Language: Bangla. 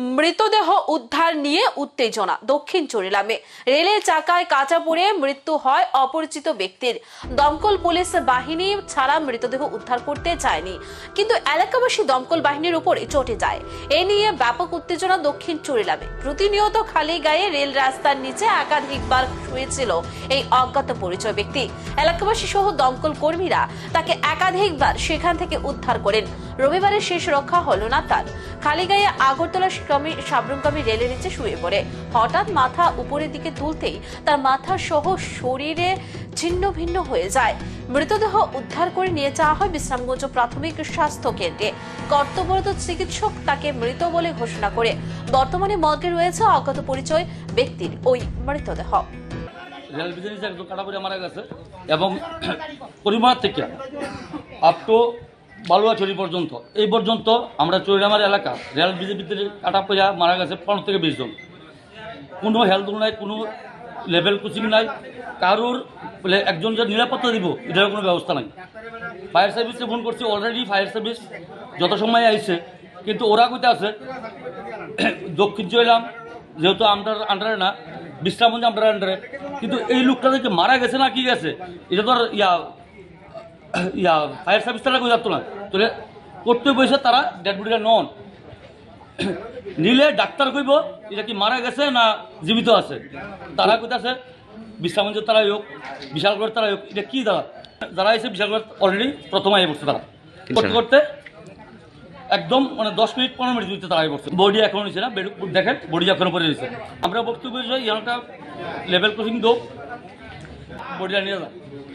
মৃতদেহ উদ্ধার নিয়ে উত্তেজনা। দক্ষিণ চরিলামে। রেলের চাকায় কাঁচা পড়ে মৃত্যু হয় অপরিচিত ব্যক্তির। দমকল পুলিশ বাহিনী ছাড়া মৃতদেহ উদ্ধার করতে চায়নি। কিন্তু এলাকাবাসী দমকল বাহিনীর উপরে চটে যায়। এ নিয়ে ব্যাপক উত্তেজনা দক্ষিণ চরিলামে। প্রতিনিয়ত খালি গায়ে রেল রাস্তার নিচে একাধিকবার শুয়েছিল এই অজ্ঞাত পরিচয় ব্যক্তি। এলাকাবাসী সহ দমকল কর্মীরা তাকে একাধিকবার সেখান থেকে উদ্ধার করেন। রবিবারের শেষ রক্ষা হলো না তার। খালি গায়ে আগরতলা ক্রমে সাবরুমকামী রেলের নিচে শুয়ে পড়ে। হঠাৎ মাথা উপরের দিকে তুলতেই তার মাথা সহ শরীরে ছিন্ন ভিন্ন হয়ে যায়। মৃতদেহ উদ্ধার করে নিয়ে যাওয়া হয় বিশ্রামগঞ্জ প্রাথমিক স্বাস্থ্য কেন্দ্রে। কর্তব্যরত চিকিৎসক তাকে মৃত বলে ঘোষণা করে। বর্তমানে মর্গে রয়েছে অজ্ঞাত পরিচয় ব্যক্তির ওই মৃতদেহ। রেল বিজনেস একজন কাটা পড়ে মারা গেছে এবং পরিমাণ থেকে আপ টু বালুয়াছড়ি পর্যন্ত। এই পর্যন্ত আমরা চৈরামার এলাকা, রেল বিজেপিতে কাটা পড়ে মারা গেছে পনেরো থেকে বিশ জন। কোনো হেলথ নাই, কোনো লেভেল কোচিং নাই। কারোর একজন যে নিরাপত্তা দিব এটার কোনো ব্যবস্থা নাই। ফায়ার সার্ভিসে ফোন করছি অলরেডি ফায়ার সার্ভিস যত সময় আইছে, কিন্তু ওরা কোথায় আছে, দক্ষিণ চইলাম যেহেতু আমরা আন্ডারে না, বিশ্রামগঞ্জ আমরা আন্ডারে কিন্তু এই লোকটা থেকে মারা গেছে না কি গেছে, এটা তো ইয়া ইয়া ফায়ার সার্ভিস তারা যাতো না। তাহলে করতে বসে তারা ডেড বডিটা নন নিলে ডাক্তার কইব এটা কি মারা গেছে না জীবিত আছে? তারা কইতাছে বিশ্রামগঞ্জের তারা হোক বিশালগড়ের তারা হোক এটা কি তারা? যারা এসে বিশালগড় অলরেডি প্রথম আগে পড়ছে তারা। করতে করতে একদম মানে দশ মিনিট পনেরো মিনিট দিতে তারা পড়ছে। বডি এখনও নিচ্ছে না বেড- দেখেন বডি এখনও পরে রয়েছে। আমরা বক্তব্য ইয়ানটা লেভেল ক্রসিং দো বডিটা নিয়ে